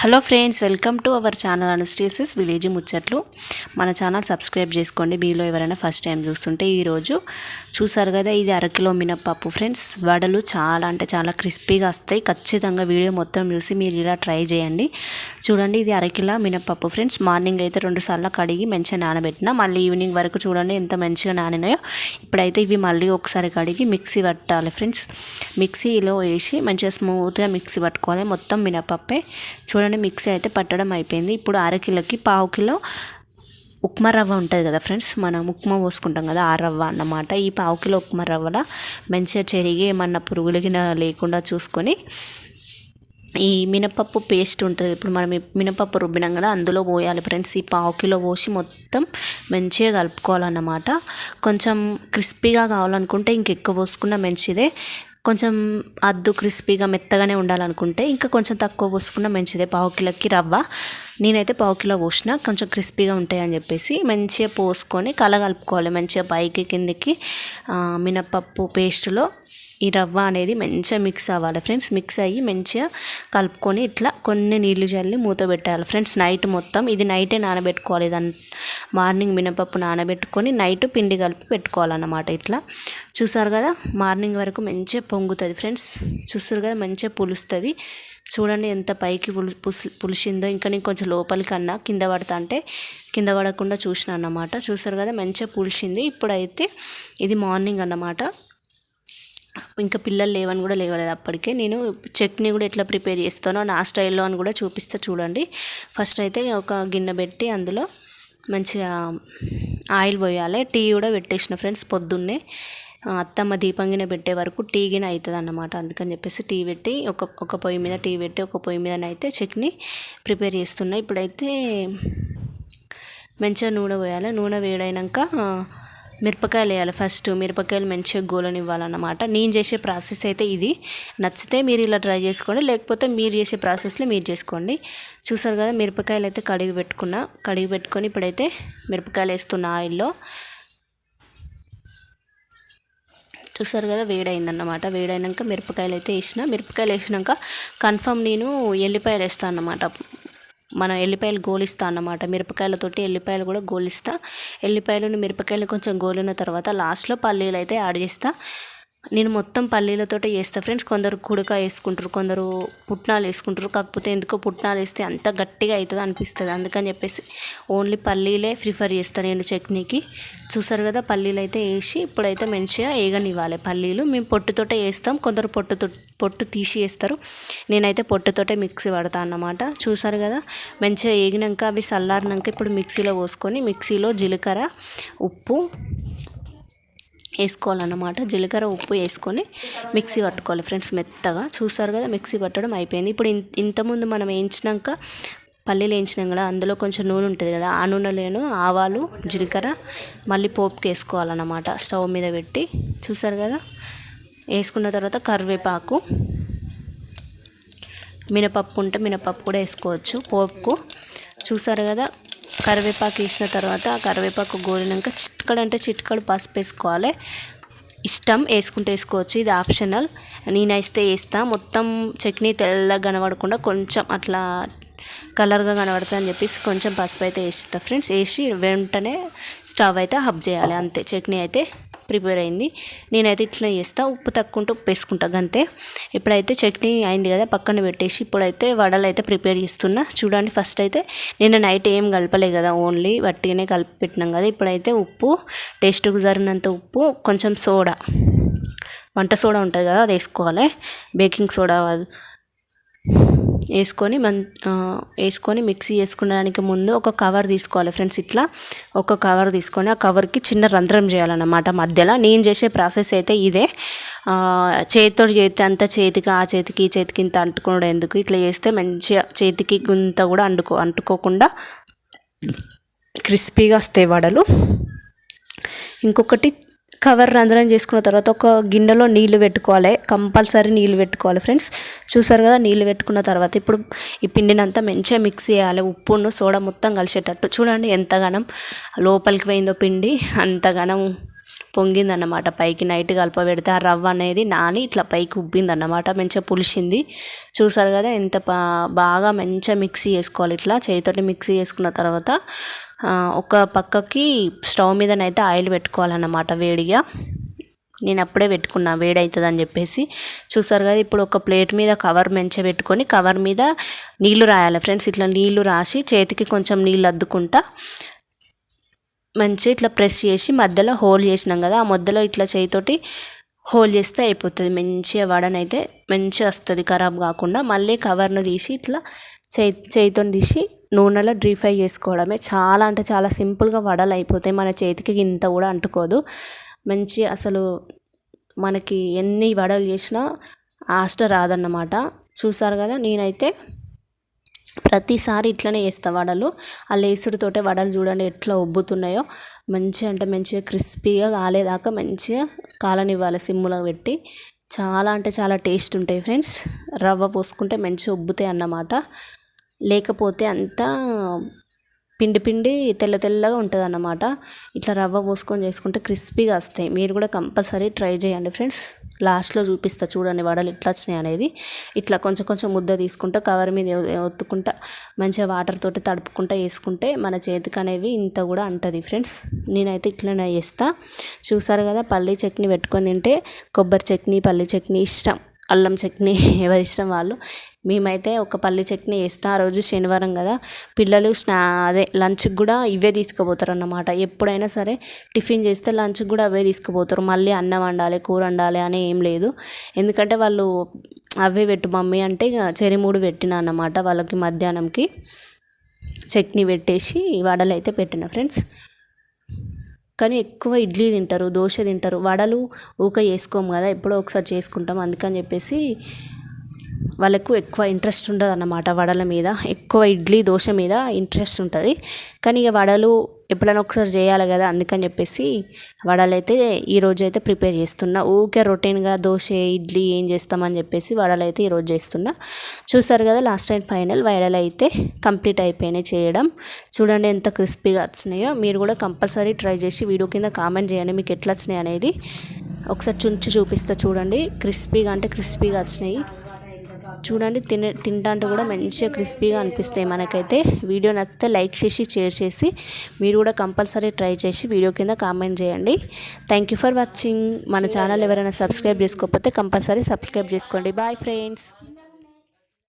Hello friends welcome to our channel అనుస్టేసెస్ village ముచ్చట్లు. మన channel subscribe చేసుకోండి. మీలో ఎవరైనా ఫస్ట్ టైం చూస్తుంటే ఈరోజు చూసారు కదా ఇది అరకిలో మినప్పప్పు ఫ్రెండ్స్. వడలు చాలా అంటే చాలా క్రిస్పీగా వస్తాయి. ఖచ్చితంగా వీడియో మొత్తం చూసి మీరు ఇలా ట్రై చేయండి. చూడండి ఇది అరకిలో మినప్పప్పు ఫ్రెండ్స్. మార్నింగ్ అయితే రెండు సార్లు కడిగి మంచిగా నానబెట్టిన. మళ్ళీ ఈవినింగ్ వరకు చూడండి ఎంత మంచిగా నానినాయో. ఇప్పుడైతే ఇవి మళ్ళీ ఒకసారి కడిగి మిక్సీ పట్టాలి ఫ్రెండ్స్. మిక్సీలో వేసి మంచిగా స్మూత్గా మిక్సీ పట్టుకోవాలి. మొత్తం మినపప్పే చూడండి మిక్సీ అయితే పట్టడం అయిపోయింది. ఇప్పుడు అరకిలోకి పావు కిలో ఉప్మా రవ్వ ఉంటుంది కదా ఫ్రెండ్స్? మనం ఉప్మా పోసుకుంటాం కదా ఆ రవ్వ అన్నమాట. ఈ పావు కిలో ఉప్మా రవ్వల మంచిగా చెరిగి ఏమన్నా పురుగులకి లేకుండా చూసుకొని ఈ మినపప్పు పేస్ట్ ఉంటుంది. ఇప్పుడు మనం మినపప్పు రుబ్బినాం కదా అందులో పోయాలి ఫ్రెండ్స్. ఈ పావు కిలో పోసి మొత్తం మంచిగా కలుపుకోవాలన్నమాట. కొంచెం క్రిస్పీగా కావాలనుకుంటే ఇంకెక్కువ పోసుకున్న మంచిదే. కొంచెం అద్దు క్రిస్పీగా మెత్తగానే ఉండాలనుకుంటే ఇంకా కొంచెం తక్కువ పోసుకున్న మంచిదే పావు కిలోకి రవ్వ. నేనైతే పావు కిలో పోసిన కొంచెం క్రిస్పీగా ఉంటాయని చెప్పేసి మంచిగా పోసుకొని కలగలుపుకోవాలి మంచిగా పైకి కిందికి మినపప్పు పేస్టులో ఈ రవ్వ అనేది మంచిగా మిక్స్ అవ్వాలి ఫ్రెండ్స్ మిక్స్ అయ్యి మంచిగా కలుపుకొని ఇట్లా కొన్ని నీళ్ళు చల్లి మూత పెట్టాలి. ఫ్రెండ్స్ నైట్ మొత్తం ఇది నైటే నానబెట్టుకోవాలి. దాని మార్నింగ్ మినపప్పు నానబెట్టుకొని నైట్ పిండి కలిపి పెట్టుకోవాలన్నమాట ఇట్లా. చూసారు కదా? మార్నింగ్ వరకు మంచిగా పొంగుతుంది ఫ్రెండ్స్ చూస్తారు కదా? మంచిగా పులుస్తుంది. చూడండి ఎంత పైకి పులు పులిసిందో. ఇంకా నేను కొంచెం లోపలికన్నా కింద పడతా అంటే కింద పడకుండా చూసిన అన్నమాట. చూసారు కదా? మంచిగా పులిసింది. ఇప్పుడైతే ఇది మార్నింగ్ అన్నమాట. ఇంకా పిల్లలు లేవని కూడా లేవలేదు అప్పటికే. నేను చట్నీ కూడా ఎట్లా ప్రిపేర్ చేస్తానో నా స్టైల్లో అని కూడా చూపిస్తా చూడండి. ఫస్ట్ అయితే ఒక గిన్నె పెట్టి అందులో మంచిగా ఆయిల్ పోయాలి. టీ కూడా పెట్టేసిన ఫ్రెండ్స్ పొద్దున్నే. అత్తమ్మ దీపంగిన పెట్టే వరకు టీ గిన అవుతుంది అన్నమాట అందుకని చెప్పేసి టీ పెట్టి ఒక ఒక పొయ్యి మీద టీ పెట్టి ఒక పొయ్యి మీద అయితే చట్నీ ప్రిపేర్ చేస్తున్నా. ఇప్పుడైతే మంచిగా నూనె పోయాలి. నూనె వేడైనాక మిరపకాయలు వేయాలి. ఫస్ట్ మిరపకాయలు మంచిగా గోలనివ్వాలన్నమాట. నేను చేసే ప్రాసెస్ అయితే ఇది. నచ్చితే మీరు ఇలా ట్రై చేసుకోండి. లేకపోతే మీరు చేసే ప్రాసెస్లో మీరు చేసుకోండి. చూసారు కదా మిరపకాయలు అయితే కడిగి పెట్టుకున్నా. కడిగి పెట్టుకొని ఇప్పుడైతే మిరపకాయలు వేస్తున్న ఆయిల్లో చూసారు కదా వేడైందన్నమాట. వేడైనాక మిరపకాయలు అయితే వేసిన. మిరపకాయలు వేసినాక కన్ఫర్మ్ నేను ఎల్లిపాయలు వేస్తాను అన్నమాట మన ఎల్లిపాయలు గోలిస్తా అన్నమాట. మిరపకాయలతోటి ఎల్లిపాయలు కూడా గోలిస్తా. ఎల్లిపాయలను మిరపకాయలు కొంచెం గోలిన తర్వాత లాస్ట్లో పల్లీలు అయితే యాడ్ చేస్తా. నేను మొత్తం పల్లీలతోటే వేస్తాను ఫ్రెండ్స్ కొందరు కుడక వేసుకుంటారు కొందరు పుట్నాలు వేసుకుంటారు. కాకపోతే ఎందుకో పుట్నాలు వేస్తే అంత గట్టిగా అవుతుంది అనిపిస్తుంది. అందుకని చెప్పేసి ఓన్లీ పల్లీలే ప్రిఫర్ చేస్తాను నేను చట్నీకి. చూసారు కదా పల్లీలు అయితే వేసి ఇప్పుడైతే మంచిగా వేగనివ్వాలి. పల్లీలు మేము పొట్టుతోటే వేస్తాం కొందరు పొట్టుతో పొట్టు తీసి వేస్తారు. నేనైతే పొట్టుతోటే మిక్సీ పడతాను అన్నమాట. చూసారు కదా మంచిగా వేగినాక అవి చల్లారినాక ఇప్పుడు మిక్సీలో పోసుకొని మిక్సీలో జీలకర్ర ఉప్పు వేసుకోవాలన్నమాట. జీలకర్ర ఉప్పు వేసుకొని మిక్సీ పట్టుకోవాలి ఫ్రెండ్స్ మెత్తగా. చూసారు కదా మిక్సీ పట్టడం అయిపోయింది. ఇప్పుడు ఇంతకుముందు మనం వేయించినాక పల్లీలు వేయించినాం కదా అందులో కొంచెం నూనె ఉంటుంది కదా ఆ నూనెలోను ఆవాలు జీలకర్ర మళ్ళీ పోపుకి వేసుకోవాలన్నమాట స్టవ్ మీద పెట్టి. చూసారు కదా వేసుకున్న తర్వాత కరివేపాకు మినపప్పు ఉంటే మినపప్పు కూడా వేసుకోవచ్చు పోపుకు. చూసారు కదా కరివేపాకు వేసిన తర్వాత ఆ కరివేపాకు గోలినాక చిట్కడు అంటే చిట్కడు పసుపు వేసుకోవాలి. ఇష్టం వేసుకుంటే వేసుకోవచ్చు. ఇది ఆప్షనల్. నేనైతే వేస్తా. మొత్తం చట్నీ తెల్లగా కనబడకుండా కొంచెం అట్లా కలర్గా కనబడుతుంది అని చెప్పేసి కొంచెం పసుపు అయితే వేస్తా ఫ్రెండ్స్. వేసి వెంటనే స్టవ్ అయితే హబ్ చేయాలి. అంతే. చట్నీ అయితే ప్రిపేర్ అయింది. నేనైతే ఇట్లా చేస్తా. ఉప్పు తక్కువ ఉంటే ఉప్పు వేసుకుంటా అంతే ఇప్పుడైతే చట్నీ అయింది కదా పక్కన పెట్టేసి ఇప్పుడైతే వడలు అయితే ప్రిపేర్ చేస్తున్నా. చూడండి ఫస్ట్ అయితే నేను నైట్ ఏం కలపలే కదా ఓన్లీ వట్టిగానే కలిపి పెట్టినాం కదా. ఇప్పుడైతే ఉప్పు టేస్ట్కు జరిగినంత ఉప్పు కొంచెం సోడా. వంట సోడా ఉంటుంది కదా అది వేసుకోవాలి. బేకింగ్ సోడా వేసుకొని మన్ వేసుకొని మిక్సీ చేసుకునేదానికి ముందు ఒక కవర్ తీసుకోవాలి ఫ్రెండ్స్ ఇట్లా. ఒక కవర్ తీసుకొని ఆ కవర్కి చిన్న రంధ్రం చేయాలన్నమాట మధ్యలో. నేను చేసే ప్రాసెస్ అయితే ఇదే. చేతితో చేతి అంత చేతికి ఆ చేతికి ఈ చేతికి ఇంత అంటుకోవడం ఎందుకు? ఇట్లా చేస్తే మంచిగా చేతికి గుంత కూడా అంటుకో అంటుకోకుండా క్రిస్పీగా వస్తాయి వడలు. ఇంకొకటి కవర్ రంధ్రం చేసుకున్న తర్వాత ఒక గిన్నెలో నీళ్ళు పెట్టుకోవాలి. కంపల్సరీ నీళ్ళు పెట్టుకోవాలి ఫ్రెండ్స్. చూసారు కదా నీళ్ళు పెట్టుకున్న తర్వాత ఇప్పుడు ఈ పిండిని అంతా మంచిగా మిక్స్ చేయాలి. ఉప్పును సోడా మొత్తం కలిసేటట్టు. చూడండి ఎంతగానం లోపలికి పోయిందో పిండి. అంతగానం పొంగిందన్నమాట. పైకి నైట్ కలపబెడితే ఆ రవ్వ అనేది నాని ఇట్లా పైకి ఉబ్బిందన్నమాట. మంచిగా పులిసింది. చూసారు కదా ఎంత బాగా మంచిగా మిక్సీ చేసుకోవాలి. ఇట్లా చేతితోటి మిక్సీ చేసుకున్న తర్వాత ఒక పక్కకి స్టవ్ మీదనైతే ఆయిల్ పెట్టుకోవాలన్నమాట వేడిగా. నేను అప్పుడే పెట్టుకున్నా వేడవుతుంది అని చెప్పేసి. చూసారు కదా ఇప్పుడు ఒక ప్లేట్ మీద కవర్ మంచిగా పెట్టుకొని కవర్ మీద నీళ్ళు రాయాలి ఫ్రెండ్స్. ఇట్లా నీళ్ళు రాసి చేతికి కొంచెం నీళ్ళు అద్దుకుంటా మంచిగా ఇట్లా ప్రెస్ చేసి మధ్యలో హోల్ చేసినాం కదా ఆ మధ్యలో ఇట్లా చేయితోటి హోల్ చేస్తే అయిపోతుంది. మంచిగా వడనైతే మంచిగా వస్తుంది ఖరాబ్ కాకుండా. మళ్ళీ కవర్ను తీసి ఇట్లా చేయి చేయితో తీసి నూనెలో డ్రీ ఫ్రై చేసుకోవడమే. చాలా అంటే చాలా సింపుల్గా వడలు అయిపోతాయి. మన చేతికి ఇంత కూడా అంటుకోదు. మంచి అసలు మనకి ఎన్ని వడలు చేసినా ఆస్ట రాదన్నమాట. చూసారు కదా నేనైతే ప్రతిసారి ఇట్లనే వేస్తా వడలు. ఆ లేసుడితోటే వడలు చూడండి ఎట్లా ఉబ్బుతున్నాయో. మంచిగా అంటే మంచిగా క్రిస్పీగా కాలేదాకా మంచిగా కాలనివ్వాలి సిమ్ములో పెట్టి. చాలా అంటే చాలా టేస్ట్ ఉంటాయి ఫ్రెండ్స్. రవ్వ పోసుకుంటే మంచిగా ఉబ్బుతాయి అన్నమాట. లేకపోతే అంతా పిండి పిండి తెల్ల తెల్లగా ఉంటుంది అన్నమాట ఇట్లా రవ్వ పోసుకొని చేసుకుంటే క్రిస్పీగా వస్తాయి. మీరు కూడా కంపల్సరీ ట్రై చేయండి ఫ్రెండ్స్. లాస్ట్లో చూపిస్తా చూడండి వడలు ఎట్లా వచ్చినాయి అనేది. ఇట్లా కొంచెం కొంచెం ముద్ద తీసుకుంటా కవర్ మీద ఒత్తుకుంటా మంచిగా వాటర్ తోటి తడుపుకుంటా వేసుకుంటే మన చేతికి అనేవి ఇంత కూడా అంటుంది ఫ్రెండ్స్. నేనైతే ఇట్లనే చేస్తా. చూసారు కదా పల్లీ చట్నీ పెట్టుకొని తింటే కొబ్బరి చట్నీ పల్లీ చట్నీ ఇష్టం. అల్లం చట్నీ ఎవరి ఇష్టం వాళ్ళు. మేమైతే ఒక పల్లి చట్నీ వేస్తాం ఆ రోజు శనివారం కదా పిల్లలు స్నా అదే లంచ్కి కూడా ఇవే తీసుకుపోతారు అన్నమాట ఎప్పుడైనా సరే టిఫిన్ చేస్తే లంచ్కి కూడా అవే తీసుకుపోతారు. మళ్ళీ అన్నం వండాలి కూర వండాలి అని ఏం లేదు. ఎందుకంటే వాళ్ళు అవే పెట్టు మమ్మీ అంటే ఇక చెరిమూడు పెట్టిన అన్నమాట వాళ్ళకి మధ్యాహ్నంకి. చట్నీ పెట్టేసి వడలు అయితే పెట్టిన ఫ్రెండ్స్. కానీ ఎక్కువ ఇడ్లీ తింటారు దోశ తింటారు. వడలు ఊక చేసుకోము కదా ఎప్పుడో ఒకసారి చేసుకుంటాం. అందుకని చెప్పేసి వాళ్ళకు ఎక్కువ ఇంట్రెస్ట్ ఉండదు అన్నమాట వడల మీద. ఎక్కువ ఇడ్లీ దోశ మీద ఇంట్రెస్ట్ ఉంటుంది. కానీ ఇక వడలు ఎప్పుడైనా ఒకసారి చేయాలి కదా అందుకని చెప్పేసి వడలు అయితే ఈరోజు అయితే ప్రిపేర్ చేస్తున్నా. ఊకే రొటీన్గా దోశ ఇడ్లీ ఏం చేస్తామని చెప్పేసి వడలు అయితే ఈరోజు చేస్తున్నా. చూసారు కదా లాస్ట్ అండ్ ఫైనల్ వడలు అయితే కంప్లీట్ అయిపోయినాయి చేయడం. చూడండి ఎంత క్రిస్పీగా వచ్చినాయో. మీరు కూడా కంపల్సరీ ట్రై చేసి వీడియో కింద కామెంట్ చేయండి మీకు ఎట్లా వచ్చినాయి అనేది. ఒకసారి చుంచి చూపిస్తా చూడండి. క్రిస్పీగా అంటే క్రిస్పీగా వచ్చినాయి. చూడండి తిన తినడానికి కూడా మంచిగా క్రిస్పీగా అనిపిస్తాయి మనకైతే. వీడియో నచ్చితే లైక్ చేసి షేర్ చేసి మీరు కూడా కంపల్సరీ ట్రై చేసి వీడియో కింద కామెంట్ చేయండి. థ్యాంక్ యూ ఫర్ వాచింగ్ మన ఛానల్ ఎవరైనా సబ్స్క్రైబ్ చేసుకోకపోతే కంపల్సరీ సబ్స్క్రైబ్ చేసుకోండి. Bye friends